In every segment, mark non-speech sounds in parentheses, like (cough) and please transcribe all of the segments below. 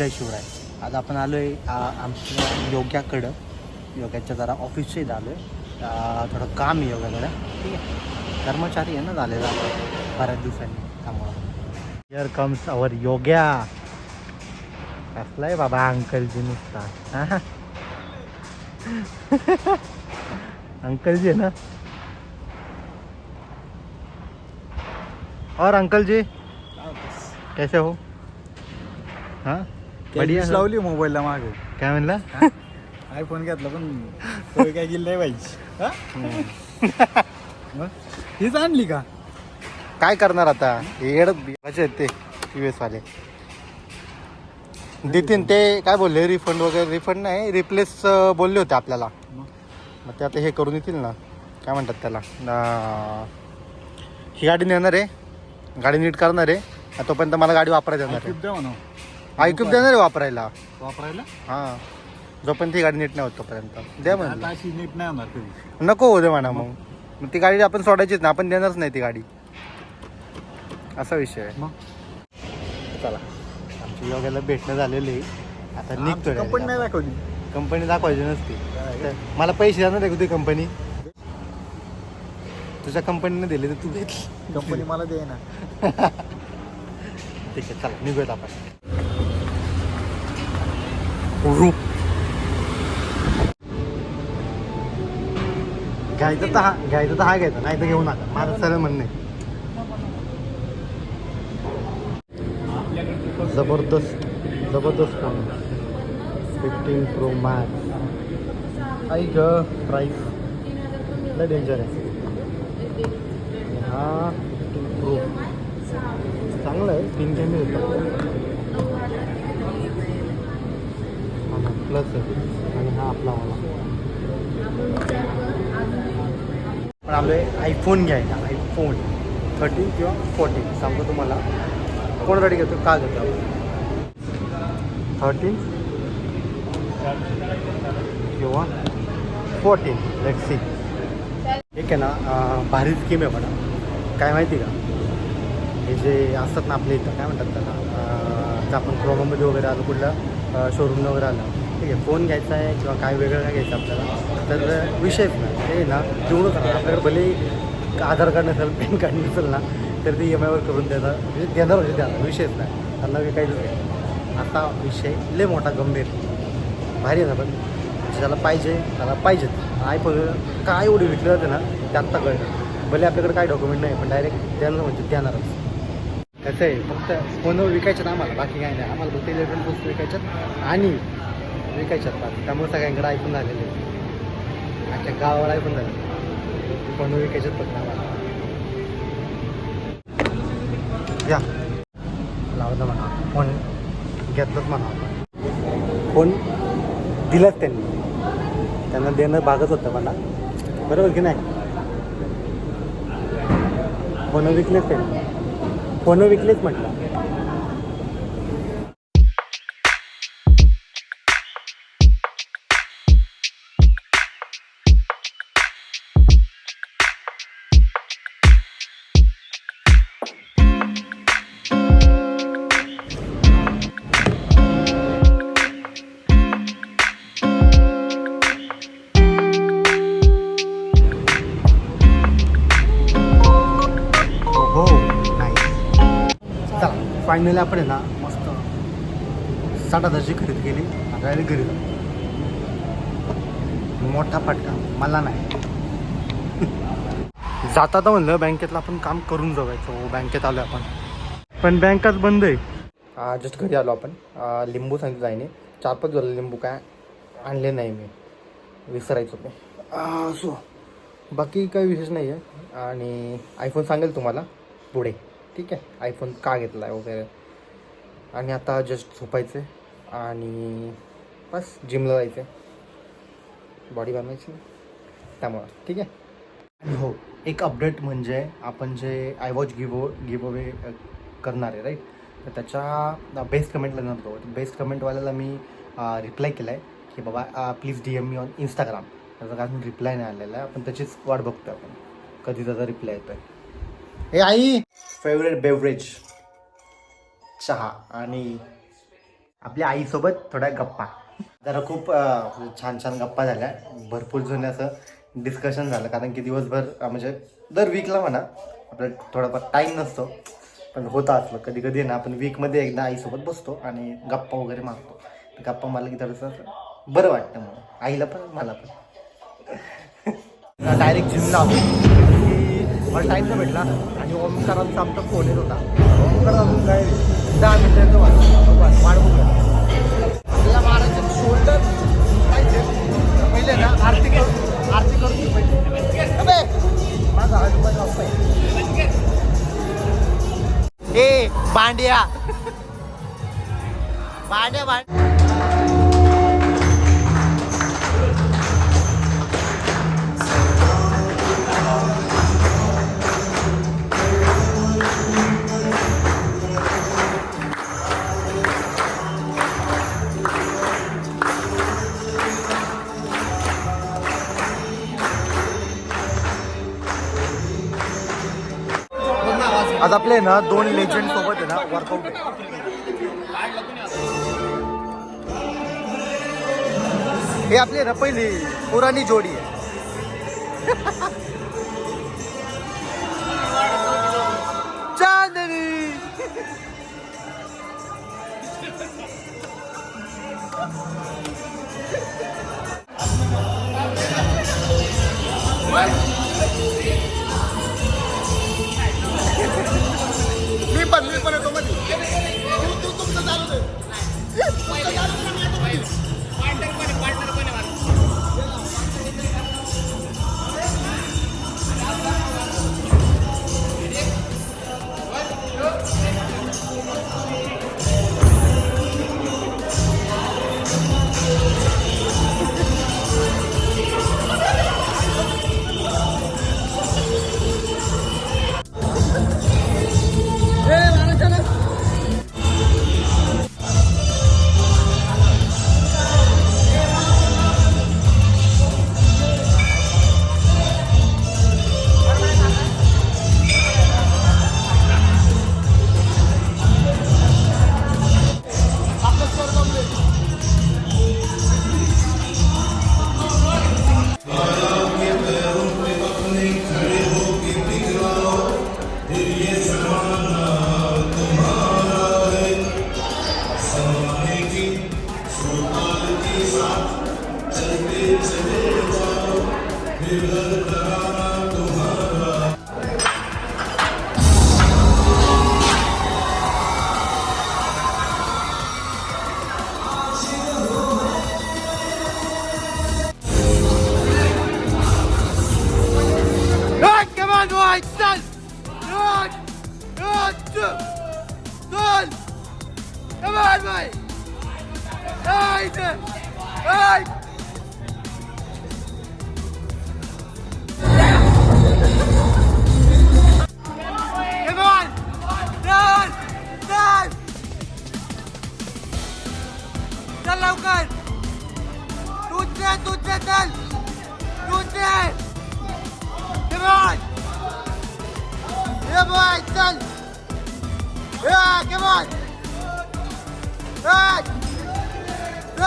जय शिवराय आज आपण आलो आहे आमच्या योग्याकडं. योग्याच्या जरा ऑफिसच्या इथं आलो आहे थोडं काम आहे योगाकडं ठीक आहे. कर्मचारी आहे ना झालेला आता. बऱ्याच दिवसांनी त्यामुळं हिअर कम्स अवर योग्या. कसलाय बाबा अंकलजी नुसता. हा? अंकल जी है ना? और अंकल जी कैसे हो? हाँ? बढ़िया हो? लावली मोबाईलला मागे. काय म्हणला? आयफोन घेतला पण सोय काय गेली नाही पाहिजे हा? मग? हीच आणली का? काय करणार आता? हे येडत आहेत ते टी व्ही वाले देतीन ते काय बोलले रिफंड वगैरे रिफंड नाही रिप्लेस बोलले होते आपल्याला. मग? मग ते आता हे करून येतील ना. काय म्हणतात त्याला? अं, ही गाडी नेणार आहे. गाडी नीट करणार आहे. तोपर्यंत मला गाडी वापरायला देणार खूप द्या म्हणा ऐकून देणार आहे वापरायला. वापरायला? हां. जोपर्यंत ती गाडी नीट नाही होत तोपर्यंत. द्या आता म्हणलं. अशी नीट नाही होणार कधी. नको होऊ दे म्हणा मग? मग. ती गाडी आपण सोडायचीच ना आपण देणारच नाही ती गाडी. असा विषय आहे. मग? चला. आमच्या योगाला भेटणं झालेलं आहे. आता निघतो कंपनी नाही दाखवली. कंपनी दाखवायची नसते? तर मला पैसे देणार आहे का ती कंपनी तुझ्या कंपनीने दिले तर तू (laughs) घेतली कंपनी मला दे ना ठीक आहे चला. निघूयात आपण. रूप घ्यायचं तर हा घ्यायचं तर हा घ्यायचा नाही तर घेऊ नका. माझं सरळ म्हणणं आहे. जबरदस्त जबरदस्त फोन फिफ्टीन प्रो मॅक्स आई ग. प्राईस लय डेंजर आहे आणि हा फिफ्टीन प्रो चांगलं आहे तीन कॅमेरे येतात प्लस आहे आणि हा आपला वाला पण आहे आयफोन घ्यायला आयफोन थर्टीन किंवा फोर्टीन सांगतो तुम्हाला. कोणासाठी घेतो का घेतो थर्टीन किंवा फोर्टीन लेट सी आहे ना भारी स्कीम आहे पण काय माहिती का? हे जे असतात ना आपल्या इथं काय म्हणतात त्याला? आपण क्रोमामध्ये वगैरे आलो कुठल्या शोरूमला वगैरे आलं. ठीक आहे फोन घ्यायचा आहे किंवा काय वेगळं काय घ्यायचं आपल्याला. तर विषयच नाही. ते ना जेवढं राहणार आपल्याकडे भले आधार कार्ड नसेल पॅन कार्ड नसेल ना तर ते ई एम आयवर करून देणार म्हणजे देणार म्हणजे देणार. विषयच नाही. त्यांना विकायचं नाही. आता विषय लय मोठा गंभीर. भारी आहे ना पण. ज्याला पाहिजे त्याला पाहिजेत आयफोन काय एवढी विकली जाते ना ते आत्ता कळलं. भले आपल्याकडे काय डॉक्युमेंट नाही पण डायरेक्ट देणार म्हणजे देणारच. कसं आहे. फक्त फोनवर विकायच्यात आम्हाला. बाकी काय नाही. आम्हाला फक्त इलेक्ट्रॉनिक वस्तू विकायच्यात. आणि विकायचे बाकी त्यामुळे सगळ्यांकडे ऐकून झालेले आमच्या गावाला ऐकून झाले पण विकायच्यात फक्त आम्हाला. या. लावलं म्हणा. फोन घेतलंच म्हणा. फोन दिलाच त्यांनी. त्यांना देणं भागच होतं मला. बरोबर की नाही? फोन विकलेच त्यांनी. फोन विकलेच म्हटलं. फायनली आपण आहे ना मस्त साठ हजारची खरेदी केली डायरेक्ट घरी जाऊ. मोठा फटका मला नाही. (laughs) जाता तर म्हणलं बँकेतलं आपण काम करून जाऊयाचं हो बँकेत आलो आपण. पण बँकाच बंद आहे. जस्ट घरी आलो आपण. लिंबू सांगितलं जाईने. चार पाच झालं लिंबू काय आणले नाही मी. विसरायचो मी. सो बाकी काही विशेष नाही आहे आणि आयफोन सांगेल तुम्हाला पुढे. ठीक आहे. आयफोन का घेतला आहे वगैरे. आणि आता जस्ट झोपायचं आहे आणि बस जिमला जायचं आहे बॉडी बनवायची. त्यामुळं. ठीक आहे? आणि हो एक अपडेट म्हणजे आपण जे आय वॉच गिवो गिव अवे करणार आहे राईट तर त्याच्या बेस्ट कमेंटला नव्हतो बेस्ट कमेंटवाल्याला मी रिप्लाय केला आहे की बाबा please D M me on Instagram त्याचा कारण रिप्लाय नाही आलेला. आहे आपण त्याचीच वाट बघतो आपण. कधी त्याचा रिप्लाय येतो आहे हे आई. फेवरेट बेवरेज चहा आणि आपल्या आईसोबत थोड्या गप्पा. जरा खूप छान छान गप्पा झाल्या. भरपूर जुने असं डिस्कशन झालं. कारण की दिवसभर म्हणजे दर वीकला म्हणा आपल्याला थोडाफार टाईम नसतो. पण होतं असलं. कधी कधी ना आपण वीकमध्ये एकदा आईसोबत बसतो आणि गप्पा वगैरे मारतो. गप्पा मारलं की थोडंसं बरं वाटतं मग आईला पण मला पण. (laughs) डायरेक्ट जिमला मला टाईम नाही भेटला. आणि ओमकारांचा आमचा फोन येत होता. ओमकार अजून काय दहा मिनिटाचं वाढ वाट आपल्याला मारायचं शोल्डर पाहिजे. पहिले ना आरती करून आरती करून घे माझा हात माझा ए बांड्या बांड्या बांड्या आज आपले ना दोन लेजंड सोबत आहे ना वर्कआउट हे आपले ना पहिली पुराणी जोडी आहे. चांदणी मी पण मी पण येतो मध्ये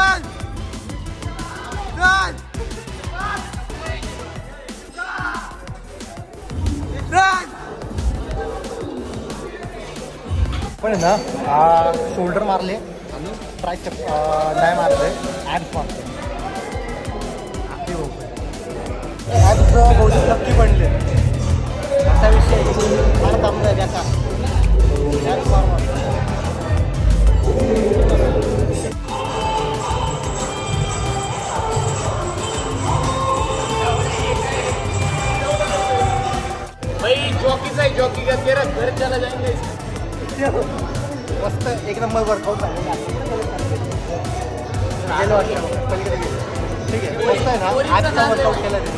Run! Run! Run! पण आहे ना शोल्डर मारले आणि ट्रायसेप नाही मारले ॲब्स मारले ॲब्स बहुतेक नक्की बनले असा विषय ठीक आहे मस्त आहे ना आजचा वर्कआउट केला रे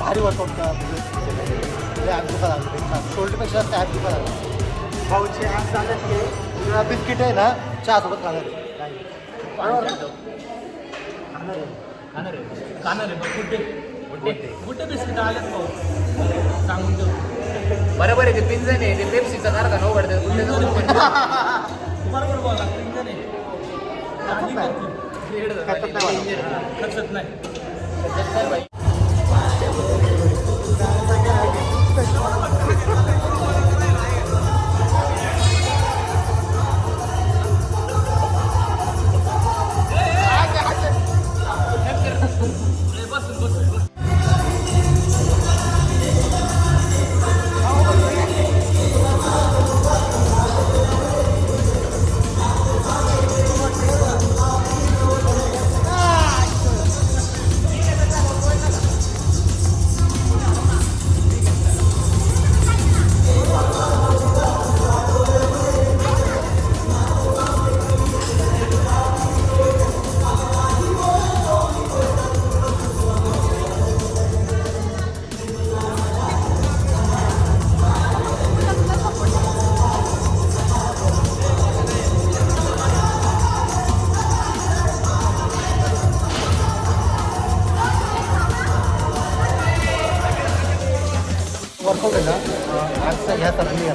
भारी वर्कआउट केला हात दुखा लागले शोल्डरपेक्षा जास्त हात दुखा लागला भाऊची की बिस्किट आहे ना चहा सोबत खाणार? खाणार आहे. खाणार बिस्किट आलेत भाऊ सांगून देऊ बरोबर आहे ते पिंजन आहे ते पेप्सीचा कारखाना जाऊन बरोबर बोला पिंजन आहे. खर्चात नाही मला. खर्चत नाही.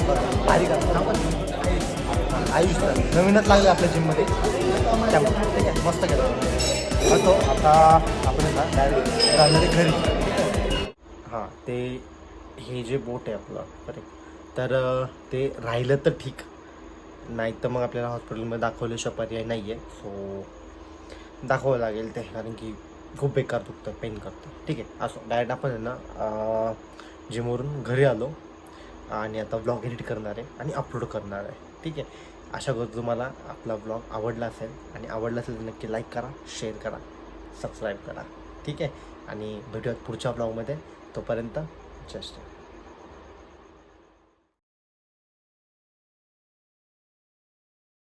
भारी आयुष नवीनच लागले आपल्या जिममध्ये त्यामुळे ठीक आहे मस्त केलं. असो आता आपण ना डायरेक्ट जाणार घरी. हां ते हे जे बोट आहे आपलं करेक्ट तर ते राहिलं तर ठीक. नाही तर मग आपल्याला हॉस्पिटलमध्ये दाखवल्याशिवाय पर्याय नाही आहे सो दाखवावं लागेल ते कारण की खूप बेकार दुखतं पेन करतं ठीक आहे असो. डायरेक्ट आपण आहे ना जिमवरून घरी आलो. आणि आता ब्लॉग एडिट करणार आहे आणि अपलोड करणार आहे. ठीक आहे? अशा करतो तुम्हाला आपला ब्लॉग आवडला असेल आणि आवडला असेल तर नक्की लाईक करा शेअर करा सबस्क्राईब करा. ठीक आहे? आणि भेटूयात पुढच्या ब्लॉगमध्ये तोपर्यंत जस्ट